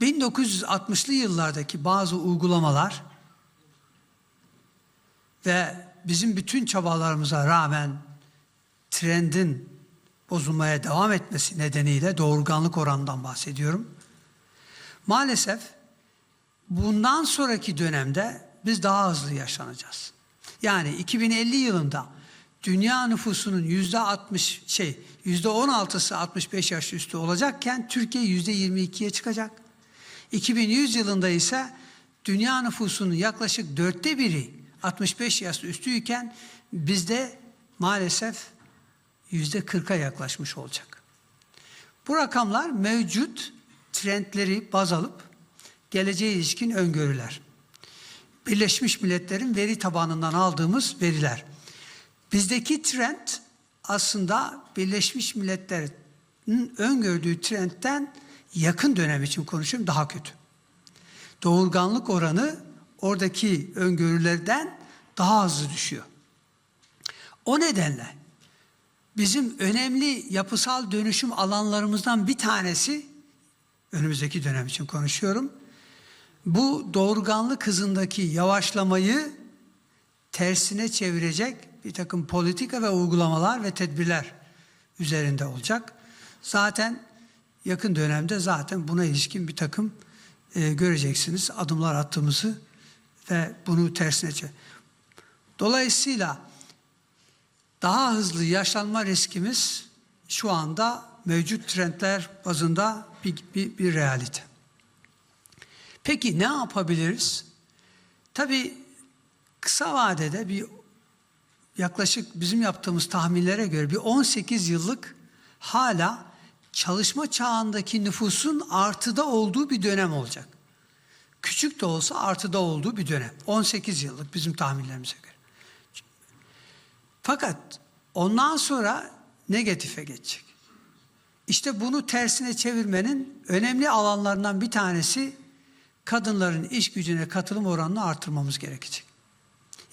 1960'lı yıllardaki bazı uygulamalar ve bizim bütün çabalarımıza rağmen trendin bozulmaya devam etmesi nedeniyle doğurganlık oranından bahsediyorum. Maalesef bundan sonraki dönemde biz daha hızlı yaşlanacağız. Yani 2050 yılında dünya nüfusunun yüzde 60 şey yüzde 16'sı 65 yaş üstü olacakken Türkiye yüzde 22'ye çıkacak. 2100 yılında ise dünya nüfusunun yaklaşık dörtte biri 65 yaş üstüyken bizde maalesef yüzde 40'a yaklaşmış olacak. Bu rakamlar mevcut trendleri baz alıp geleceğe ilişkin öngörüler. Birleşmiş Milletler'in veri tabanından aldığımız veriler. Bizdeki trend aslında Birleşmiş Milletler'in öngördüğü trendten yakın dönem için konuşuyorum daha kötü. Doğurganlık oranı oradaki öngörülerden daha hızlı düşüyor. O nedenle bizim önemli yapısal dönüşüm alanlarımızdan bir tanesi önümüzdeki dönem için konuşuyorum. Bu doğurganlık hızındaki yavaşlamayı tersine çevirecek bir takım politika ve uygulamalar ve tedbirler üzerinde olacak. Zaten yakın dönemde zaten buna ilişkin bir takım e, göreceksiniz adımlar attığımızı ve bunu tersine. Dolayısıyla daha hızlı yaşlanma riskimiz şu anda mevcut trendler bazında bir, bir, bir realite. Peki ne yapabiliriz? Tabii kısa vadede bir yaklaşık bizim yaptığımız tahminlere göre bir 18 yıllık hala çalışma çağındaki nüfusun artıda olduğu bir dönem olacak. Küçük de olsa artıda olduğu bir dönem. 18 yıllık bizim tahminlerimize göre. Fakat ondan sonra negatife geçecek. İşte bunu tersine çevirmenin önemli alanlarından bir tanesi kadınların iş gücüne katılım oranını artırmamız gerekecek.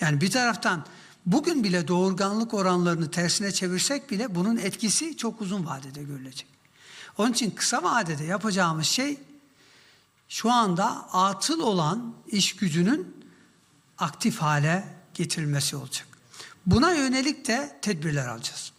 Yani bir taraftan bugün bile doğurganlık oranlarını tersine çevirsek bile bunun etkisi çok uzun vadede görülecek. Onun için kısa vadede yapacağımız şey şu anda atıl olan iş gücünün aktif hale getirilmesi olacak. Buna yönelik de tedbirler alacağız.